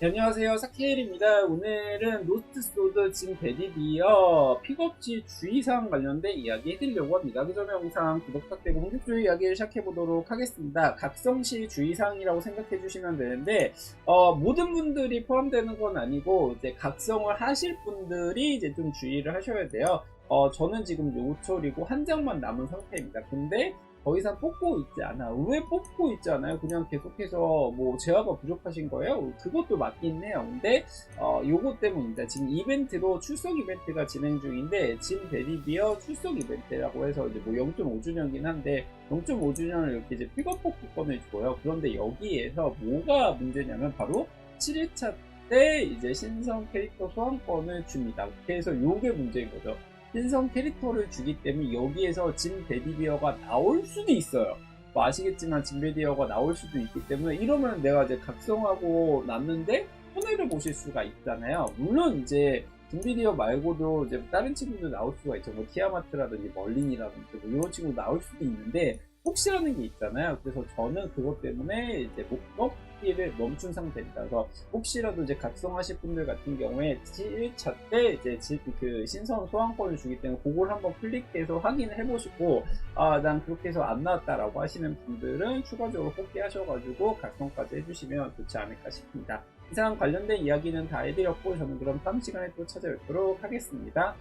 네, 안녕하세요. 사케일입니다. 오늘은 노스트 소드 진 베디디어 픽업지 주의사항 관련된 이야기 해드리려고 합니다. 그 전에 영상 구독 부탁드리고 본격적으로 이야기를 시작해보도록 하겠습니다. 각성시 주의사항이라고 생각해 주시면 되는데 어, 모든 분들이 포함되는 건 아니고 이제 각성을 하실 분들이 이제 좀 주의를 하셔야 돼요 어, 저는 지금 요철이고 한 장만 남은 상태입니다 근데 더 이상 뽑고 있지 않아. 왜 뽑고 있지 않아요? 그냥 계속해서 뭐 재화가 부족하신 거예요? 그것도 맞긴 해요. 근데 어 요거 때문입니다. 지금 이벤트로 출석 이벤트가 진행 중인데 진 베리비어 출석 이벤트라고 해서 이제 뭐 0.5주년이긴 한데 0.5주년을 이렇게 이제 픽업 뽑기권을 줘요. 그런데 여기에서 뭐가 문제냐면 바로 7일차 때 이제 신성 캐릭터 소환권을 줍니다. 그래서 요게 문제인 거죠. 신성 캐릭터를 주기 때문에 여기에서 진 베디비어가 나올 수도 있어요. 뭐 아시겠지만 진 베디어가 나올 수도 있기 때문에 이러면 내가 이제 각성하고 났는데 손해를 보실 수가 있잖아요. 물론 이제 딘비디어 말고도 이제 다른 친구들 나올 수가 있죠. 뭐 티아마트라든지 멀린이라든지 뭐 이런 친구 나올 수도 있는데 혹시라는 게 있잖아요. 그래서 저는 그것 때문에 이제 목 먹기를 멈춘. 그래서 혹시라도 이제 각성하실 분들 같은 경우에 1차 때 이제 지- 그 신선 소환권을 주기 때문에 그걸 한번 클릭해서 확인을 해보시고 아 난 그렇게 해서 안 나왔다라고 하시는 분들은 추가적으로 뽑기 하셔가지고 각성까지 해주시면 좋지 않을까 싶습니다. 이상 관련된 이야기는 다 해드렸고 저는 그럼 다음 시간에 또 찾아뵙도록 하겠습니다.